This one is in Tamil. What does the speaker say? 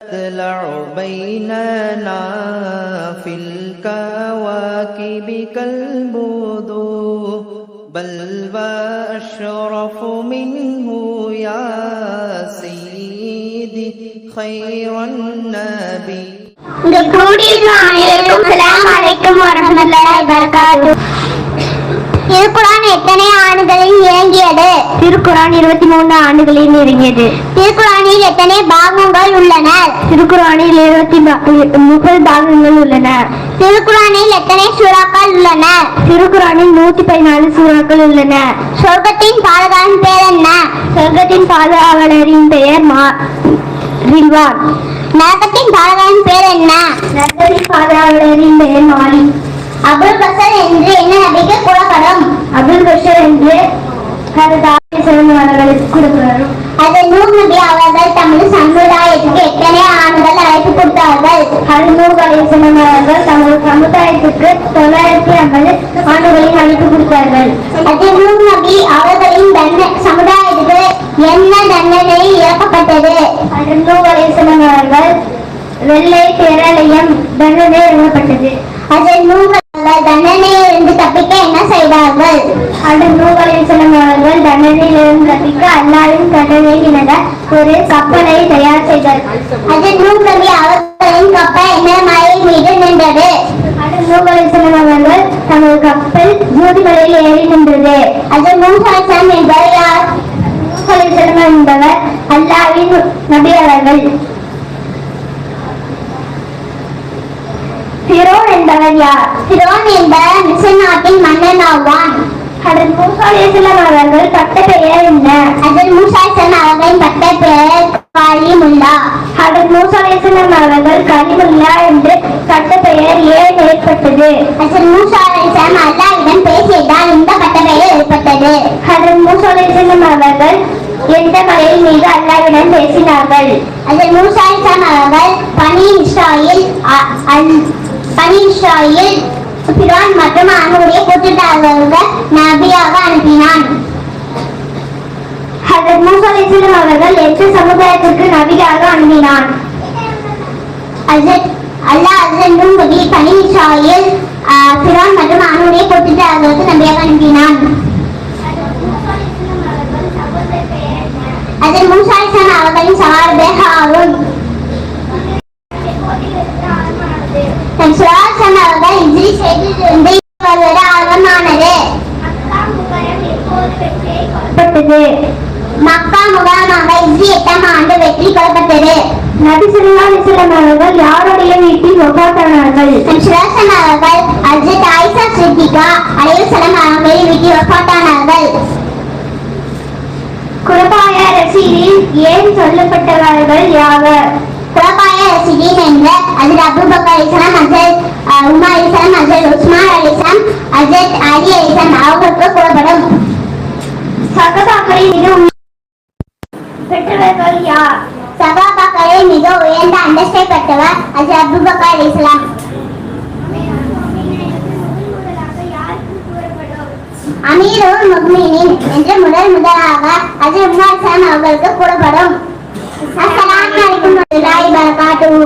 تطلع بيننا في الكواكب كالبدور بل وأشرف منه يا سيدي خير النبي இங்க கூடியிருக்கும் அனைவருக்கும் சலாம் அலைக்கும் வரஹ்மத்துல்லாஹி வபரகாத்து திருக்குரான் எத்தனை ஆண்டுகளில் இறங்கியது? திருக்குரான் இருபத்தி மூணு ஆண்டுகளில் இறங்கியது திருக்குரானில் எத்தனை பாகங்கள் உள்ளன? திருக்குரானில் இருபத்தி முப்பது பாகங்கள் உள்ளன. திருக்குரானில் எத்தனை சூறாக்கள் உள்ளன? திருக்குரானில் நூத்தி பதினாலு சூறாக்கள் உள்ளன. சொர்க்கத்தின் பாதுகாவலின் பெயர் என்ன? சொர்க்கத்தின் பாதுகாவலரின் பெயர் மா ரில்வான். நரகத்தின் பாதுகாவலின் பேர் என்ன? நரகத்தின் பாதுகாவலரின் பெயர் மாலி. அபுல் பசர் என்று என்ன நபிக்கு கூறப்படும் அபுல் பஷர் என்று அவர்களுக்கு கொடுக்கப்படும் அது நூர் நபி அவர்கள் தமது சமுதாயத்துக்கு எத்தனை ஆண்டுகள் அழைப்பு கொடுத்தார்கள்? அவர்கள் தமது சமுதாயத்துக்கு தொள்ளாயிரத்தி ஐம்பது ஆண்டுகளில் அழைப்பு கொடுத்தார்கள். அது நூர் நபி அவர்களின் தண்டனை சமுதாயத்துக்கு என்ன தண்டனை இறக்கப்பட்டது அது நூர் அலிசனம் அவர்கள் வெள்ளை பேராலயம் தண்டனை தண்டனையிலிருந்து தப்பிக்க என்ன செய்தார்கள் அன்று நூல்களில் தண்டனையிலிருந்து தப்பிக்க அல்லாவின் தண்டனை ஒரு கப்பலை தயார் செய்தார் அது நூல்களி அவர்களின் கப்பல் என்ன மலை மீது நின்றது. அது தமது கப்பல் ஜோதிகளில் ஏறி நின்றது. அது நூல்கலம் என்பவர் யார்? என்பவர் அல்லாவின் நபி அவர்கள் பிரோன் என்பவர் யார் பிரோன் என்பவர் மிசர் நாட்டின் மன்னன் ஆவான் அதன் மூசா மூசாலேசலம் அவர்கள் பட்ட பெயர் என்ன? அதில் மூசாலேசலம் அவர்களின் பட்ட பெயர் காலிமுல்லா மூசா மூசாலேசலம் அவர்கள் கலிமுல்லா என்று பட்ட பெயர் ஏன் ஏற்பட்டது? அதில் மூசாலேசலம் அல்லாவிடம் பேசியதால் இந்த பட்ட பெயர் ஏற்பட்டது. அதன் மூசா மூசாலேசலம் அவர்கள் எந்த மலையின் மீது அல்லாவிடம் பேசினார்கள்? அதில் மூசாலேசலம் அவர்கள் பனி இஸ்ராயில் அ- பிரான் மற்றும் அவனுடைய கூட்டுத்தாரர்கள் நபியாக அனுப்பினான். ஹதரத் மூசா அலைஹிஸ்ஸலாம் அவர்கள் எட்டு சமுதாயத்திற்கு நபியாக அனுப்பினான். ஹஜரத் அல்லாஹ் ஹஜரத் நூஹ் பிரான் மற்றும் அவனுடைய கூட்டுத்தாரர்களுக்கு நபியாக அனுப்பினான் அதில் மூசா அலைஹிஸ்ஸலாம் அவர்களின் சகார் ஹாரூன் தன் சுராசன் அவர்கள் வருவது மக்கா முகாமாக எட்டாம் ஆண்டு வெற்றி கொள்ளப்பட்டது. நபி அவர்கள் யாருடைய வீட்டில் சுராசன் அவர்கள் ஆயிஷா சித்திகா அலைஹிஸ்ஸலாம் அவர்களின் வீட்டில் வஃபாத்தானார்கள் குலபாய ரசீதில் ஏன் சொல்லப்பட்டவர்கள் யாவர்? குலபாய ரசீதின் என்ற அதில் அபூபக்கர் அலிஸ்லாம் அஜத் உமா அலிஸ்லாம் அஜத் உஸ்மான் அலிஸ்லாம் அஜத் அலி அலிஸ்லாம் அவர்களுக்கு கூறப்படும் சகபாக்களை மிக பெற்றவர்கள் யார்? சகாபாக்களை மிக உயர்ந்த அந்தஸ்தை பெற்றவர் அஜத் அபுபக்கா அலிஸ்லாம் அமீருல் முக்மினின் என்று முதல் முதலாக அஜய் உமா சான் அவர்களுக்கு கூறப்படும் அஸ்ஸலாமு அலைக்கும் வரஹ்மத்துல்லாஹி வபரகாத்துஹு.